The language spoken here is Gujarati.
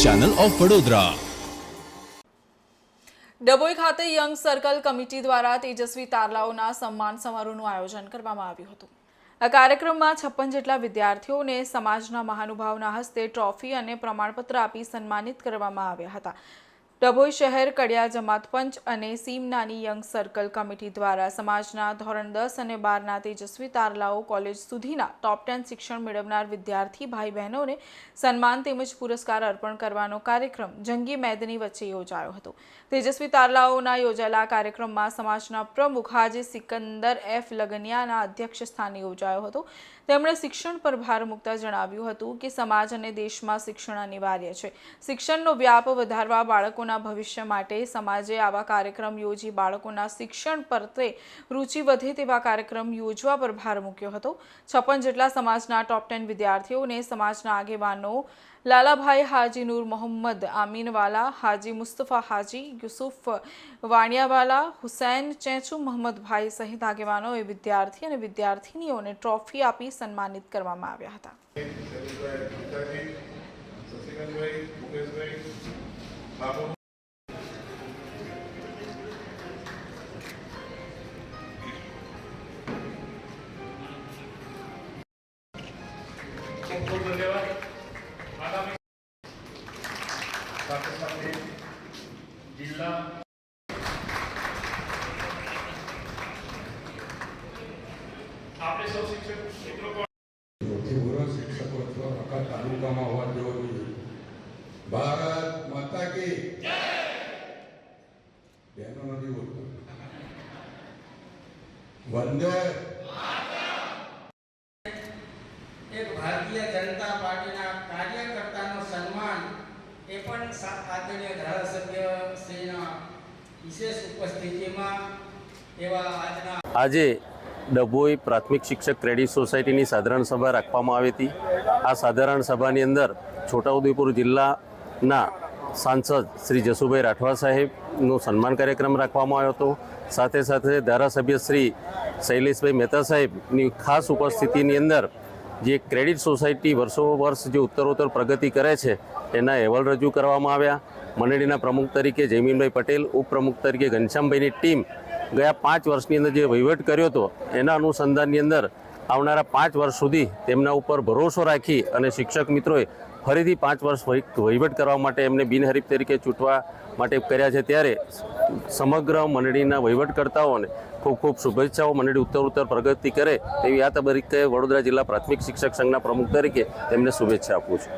Channel of Vadodara. ડભોઈ ખાતે યંગ સર્કલ કમિટી દ્વારા તેજસ્વી તારલાઓના સન્માન સમારોહનું આયોજન કરવામાં આવ્યું હતું. આ કાર્યક્રમમાં છપ્પન જેટલા વિદ્યાર્થીઓને સમાજના મહાનુભાવના હસ્તે ટ્રોફી અને પ્રમાણપત્ર આપી સન્માનિત કરવામાં આવ્યા હતા. ડભોઈ શહેર, કડિયા જમાત પંચ અને સીમનાની યંગ સર્કલ કમિટી દ્વારા સમાજના ધોરણ દસ અને બારના તેજસ્વી તારલાઓ કોલેજ સુધીના ટોપ ટેન શિક્ષણ મેળવનાર વિદ્યાર્થી ભાઈ બહેનોને સન્માન તેમજ પુરસ્કાર અર્પણ કરવાનો કાર્યક્રમ જંગી મેદની વચ્ચે યોજાયો હતો. તેજસ્વી તારલાઓના યોજાયેલા કાર્યક્રમમાં સમાજના પ્રમુખ હાજી સિકંદર એફ લગનિયાના અધ્યક્ષ સ્થાને યોજાયો હતો. તેમણે શિક્ષણ પર ભાર મૂકતા જણાવ્યું હતું કે સમાજ અને દેશમાં શિક્ષણ અનિવાર્ય છે. શિક્ષણનો વ્યાપ વધારવા બાળકોના ભવિષ્ય માટે સમાજે આવા કાર્યક્રમ યોજી બાળકોના શિક્ષણ પ્રત્યે રુચિ વધે તેવા કાર્યક્રમ યોજવા પર ભાર મૂક્યો હતો. છપ્પન જેટલા સમાજના ટોપ ટેન વિદ્યાર્થીઓને સમાજના આગેવાનો લાલાભાઈ હાજી નૂર મોહમ્મદ આમીનવાલા હાજી મુસ્તફા હાજી, યુસુફ વાણિયાવાલા, હુસૈન ચેચુ મોહમ્મદભાઈ સહિત આગેવાનોએ વિદ્યાર્થી અને વિદ્યાર્થિનીઓને ટ્રોફી આપી સન્માનિત કરવામાં આવ્યા હતા. ખૂબ ધન્યવાદ શિક્ષક આખા તાલુકામાં હોવા જેવો જોઈએ ભારત માતા કી ભારતીય જનતા પાર્ટીના કાર્યકર્તાનું સન્માન એ પણ આદરણીય ધારાસભ્ય શ્રીના વિશેષ ઉપસ્થિતિમાં એવા આજના આજે ડભોઈ પ્રાથમિક શિક્ષક ક્રેડિટ સોસાયટીની સાધારણ સભા રાખવામાં આવી હતી. આ સાધારણ સભાની અંદર છોટાઉદેપુર જિલ્લાના સાંસદ શ્રી જસુભાઈ રાઠવા સાહેબનો સન્માન કાર્યક્રમ રાખવામાં આવ્યો હતો. સાથે સાથે ધારાસભ્ય શ્રી શૈલેષભાઈ મહેતા સાહેબની ખાસ ઉપસ્થિતિની અંદર જે ક્રેડિટ સોસાયટી વર્ષો વર્ષ જે ઉત્તરોત્તર પ્રગતિ કરે છે એના અહેવાલ રજૂ કરવામાં આવ્યા. મંડળીના પ્રમુખ તરીકે જયમીનભાઈ પટેલ, ઉપપ્રમુખ તરીકે ઘનશ્યામભાઈની ટીમ ગયા પાંચ વર્ષની અંદર જે વહીવટ કર્યો હતો, એના અનુસંધાનની અંદર આવનારા પાંચ વર્ષ સુધી તેમના ઉપર ભરોસો રાખી અને શિક્ષક મિત્રોએ ફરીથી પાંચ વર્ષ વહીવટ કરવા માટે એમને બિનહરીફ તરીકે ચૂંટવા માટે કર્યા છે. ત્યારે સમગ્ર મંડળીના વહીવટકર્તાઓને ખૂબ ખૂબ શુભેચ્છાઓ. મંડળી ઉત્તર ઉત્તર પ્રગતિ કરે તેવી આ તબક્કે વડોદરા જિલ્લા પ્રાથમિક શિક્ષક સંઘના પ્રમુખ તરીકે તેમને શુભેચ્છા આપું છું.